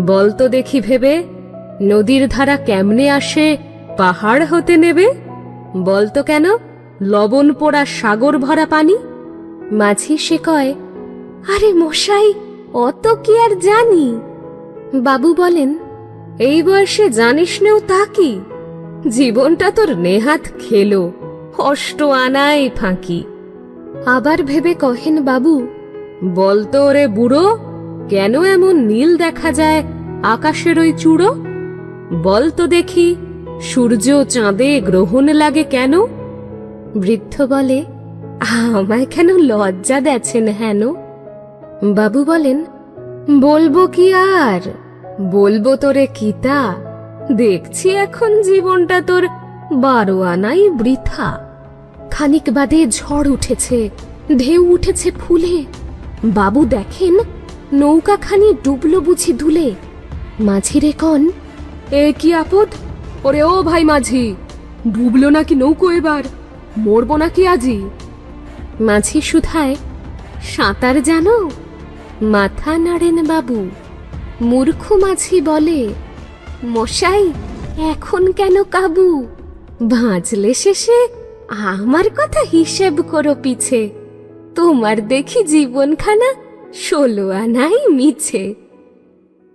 বল তো দেখি ভেবে, নদীর ধারা কেমনে আসে, পাহাড় হতে নেবে? বল তো কেন, লবণ পোড়া সাগর ভরা পানি? মাঝি সে কয়, আরে মশাই, অত কি আর জানি? বাবু বলেন, এই বয়সে জানিস নেও তা কি? জীবনটা তোর নেহাত খেলো অষ্ট আনায় ফাঁকি। আবার ভেবে কহেন বাবু বলতো রে বুড়ো কেন এমন নীল দেখা যায় আকাশের ওই চূড়ো? বল তো দেখি, সূর্য চাঁদে গ্রহণ লাগে কেন? বৃদ্ধ বলে, আমায় কেন লজ্জা দেছেন হেন? বাবু বলেন, বলব কি আর? বলব তোরে কিতা? দেখছি এখন জীবনটা তোর বারো আনাই বৃথা। খানিক বাদে ঝড় উঠেছে, ঢেউ উঠেছে ফুলে। বাবু দেখেন নৌকাখানি ডুবলো বুঝি দুলে মাঝিরে কন? এ কি আপদ? ওরে ও ভাই মাঝি ডুবলো নাকি নৌকো এবার? মরবো নাকি আজি? মাঝি সুধায় সাঁতার জানো? মাথা নাড়েন বাবু মূর্খ মাঝি বলে মশাই এখন কেন কাবু? ভাঁজলে শেষে আমার কথা হিসেব করো পিছে। তোমার দেখি জীবনখানা ষোলো আনাই মিছে।